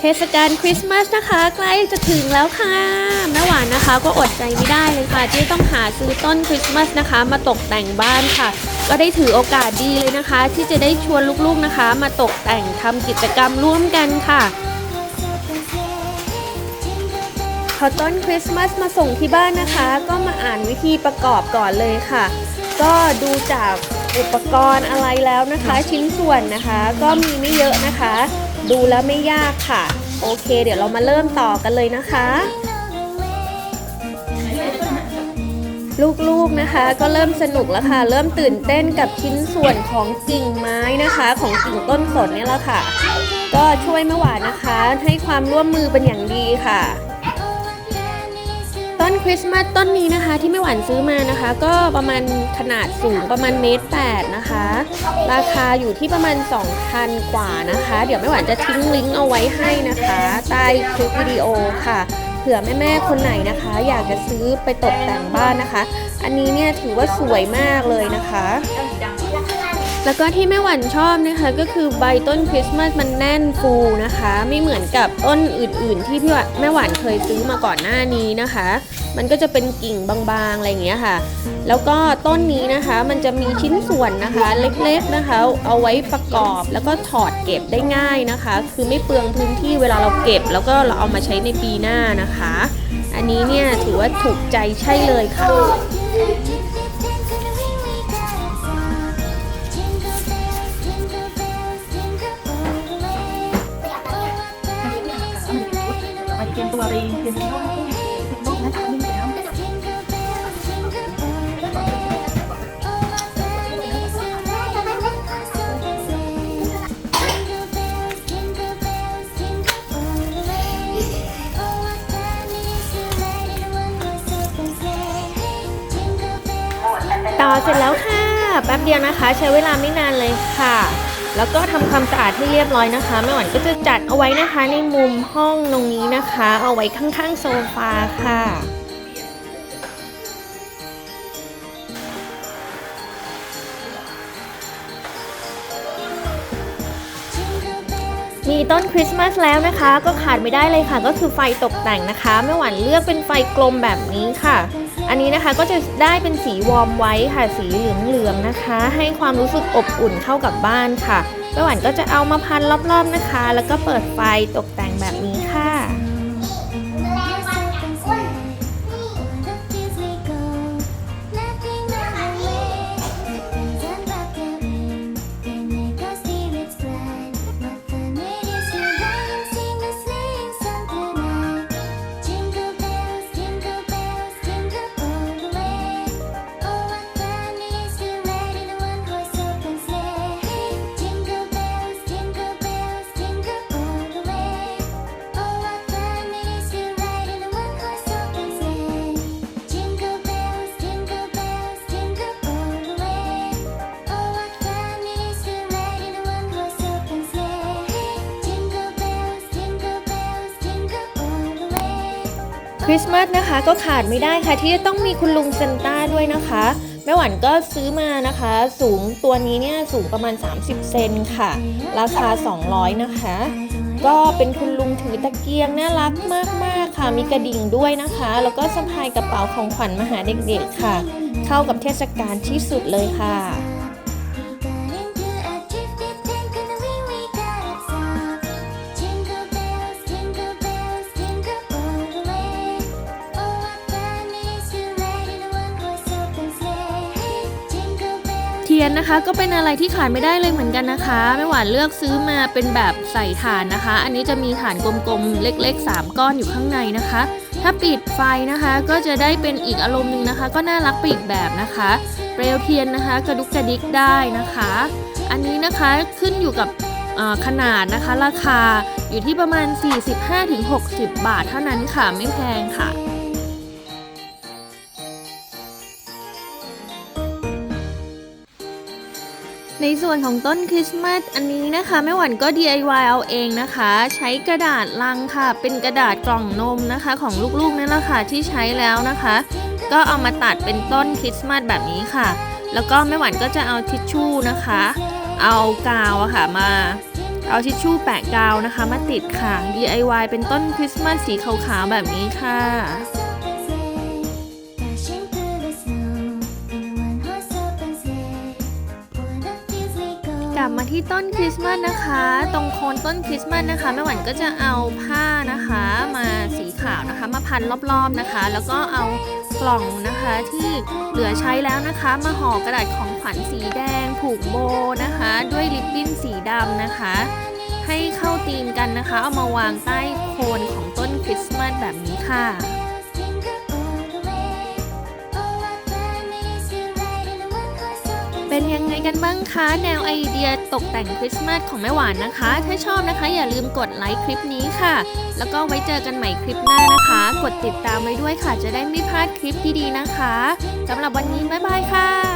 เทศกาลคริสต์มาสนะคะใกล้จะถึงแล้วค่ะแม่หวานนะคะก็อดใจไม่ได้เลยค่ะ ที่ต้องหาซื้อต้นคริสต์มาสนะคะ มาตกแต่งบ้านค่ะ ก็ได้ถือโอกาสดีเลยนะคะ ที่จะได้ชวนลูกๆนะคะ มาตกแต่งทำกิจกรรมร่วมกันค่ะพอต้นคริสต์มาสมาส่งที่บ้านนะคะ ก็มาอ่านวิธีประกอบก่อนเลยค่ะ ก็ดูจากอุปกรณ์อะไรแล้วนะคะ ชิ้นส่วนนะคะ ก็มีไม่เยอะนะคะ ดูแล้วไม่ยากค่ะ โอเค เดี๋ยวเรามาเริ่มต่อกันเลยนะคะ ลูกๆนะคะ ก็เริ่มสนุกแล้วค่ะ เริ่มตื่นเต้นกับชิ้นส่วนของกิ่งไม้นะคะ ของกิ่งต้นสนเนี่ยแล้วค่ะ ก็ช่วยแม่หวานนะคะ ให้ความร่วมมือเป็นอย่างดีค่ะ ต้นคริสต์มาสต้นนี้นะคะที่แม่หวานซื้อมานะคะ ก็ประมาณขนาดสูงประมาณเมตรแปดนะคะ ราคาอยู่ที่ประมาณ2,000กว่านะคะ เดี๋ยวแม่หวานจะทิ้งลิงก์เอาไว้ให้นะคะใต้คลิปวิดีโอค่ะเผื่อแม่ๆคนไหนนะคะ อยากจะซื้อไปตกแต่งบ้านนะคะ อันนี้เนี่ยถือว่าสวยมากเลยนะคะ แล้วก็ที่แม่หวันชอบนะคะก็คือใบต้นคริสต์มาสมันแน่นฟูนะคะ ไม่เหมือนกับต้นอื่นๆ ที่พี่ว่าแม่หวานเคยซื้อมาก่อนหน้านี้นะคะ มันก็จะเป็นกิ่งบางๆอะไรอย่างเงี้ยค่ะ แล้วก็ต้นนี้นะคะมันจะมีชิ้นส่วนนะคะ เล็กๆนะคะ เอาไว้ประกอบแล้วก็ถอดเก็บได้ง่ายนะคะ คือไม่เปลืองพื้นที่เวลาเราเก็บ แล้วก็เราเอามาใช้ในปีหน้านะคะ อันนี้เนี่ยถือว่าถูกใจใช่เลยค่ะ รียมตัวไปเตรียมตัวลูกนะคะนี่แล้วต่อเสร็จแล้วค่ะ แป๊บเดียวนะคะ ใช้เวลาไม่นานเลยค่ะ แล้วก็ทำความสะอาดให้เรียบร้อยนะคะแม่หวานก็จะจัดเอาไว้นะคะในมุมห้องตรงนี้นะคะ เอาไว้ข้างๆโซฟาค่ะมีต้นคริสต์มาสแล้วนะคะ ก็ขาดไม่ได้เลยค่ะ ก็คือไฟตกแต่งนะคะแม่หวานเลือกเป็นไฟกลมแบบนี้ค่ะ อันนี้นะคะก็จะได้เป็นสีวอร์มไว้ค่ะสีเหลืองๆนะคะ ให้ความรู้สึกอบอุ่นเข้ากับบ้านค่ะแม่หวานก็จะเอามาพันรอบๆนะคะ แล้วก็เปิดไฟตกแต่งแบบนี้ ริสต์มาสนะคะก็ขาดไม่ได้ค่ะ ที่จะต้องมีคุณลุงเซนต้าด้วยนะคะแม่หวันก็ซื้อมานะคะ สูงตัวนี้เนี่ยสูงประมาณ 30 เซนค่ะ ราคา 200 นะคะ ก็เป็นคุณลุงถือตะเกียงน่ารักมากๆค่ะ มีกระดิ่งด้วยนะคะ แล้วก็สะพายกระเป๋าของขวัญมาหาเด็กๆค่ะ เข้ากับเทศกาลที่สุดเลยค่ะ นนะคะ ก็เป็นอะไรที่ขาดไม่ได้เลยเหมือนกันนะคะแม่หวานเลือกซื้อมาเป็นแบบใส่ถ่านนะคะ อันนี้จะมีถ่านกลมๆเล็ก ๆ 3 ก้อนอยู่ข้างในนะคะ ถ้าปิดไฟนะคะก็จะได้เป็นอีกอารมณ์หนึ่งนะคะ ก็น่ารักไปอีกแบบนะคะเปลวเทียนนะคะ กระดุกกระดิกได้นะคะ อันนี้นะคะขึ้นอยู่กับขนาดนะคะ ราคาอยู่ที่ประมาณ 45-60 บาทเท่านั้นค่ะไม่แพงค่ะ ในส่วนของต้นคริสต์มาสอันนี้นะคะแม่หวันก็ DIY เอาเองนะคะ ใช้กระดาษลังค่ะ เป็นกระดาษกล่องนมนะคะ ของลูกๆนั่นแหละค่ะที่ใช้แล้วนะคะ ก็เอามาตัดเป็นต้นคริสต์มาสแบบนี้ค่ะ แล้วก็แม่หวันก็จะเอาทิชชู่นะคะ เอากาวอะค่ะมา เอาทิชชู่แปะกาวนะคะ มาติดค่ะ DIY เป็นต้นคริสต์มาสสีขาวๆแบบนี้ค่ะ ที่ต้นคริสต์มาสนะคะ ตรงโคนต้นคริสต์มาสนะคะแม่หวันก็จะเอาผ้านะคะมาสีขาวนะคะ มาพันรอบๆนะคะ แล้วก็เอากล่องนะคะที่เหลือใช้แล้วนะคะ มาห่อกระดาษของขวัญสีแดง ผูกโบนะคะ ด้วยริบบิ้นสีดำนะคะ ให้เข้าธีมกันนะคะ เอามาวางใต้โคนของต้นคริสต์มาสแบบนี้ค่ะ เป็นยังไงกันบ้างคะ แนวไอเดียตกแต่งคริสต์มาสของแม่หวานนะคะ ถ้าชอบนะคะ อย่าลืมกดไลค์คลิปนี้ค่ะ แล้วก็ไว้เจอกันใหม่คลิปหน้านะคะ กดติดตามไว้ด้วยค่ะ จะได้ไม่พลาดคลิปดีๆนะคะสำหรับวันนี้บ๊ายบายค่ะ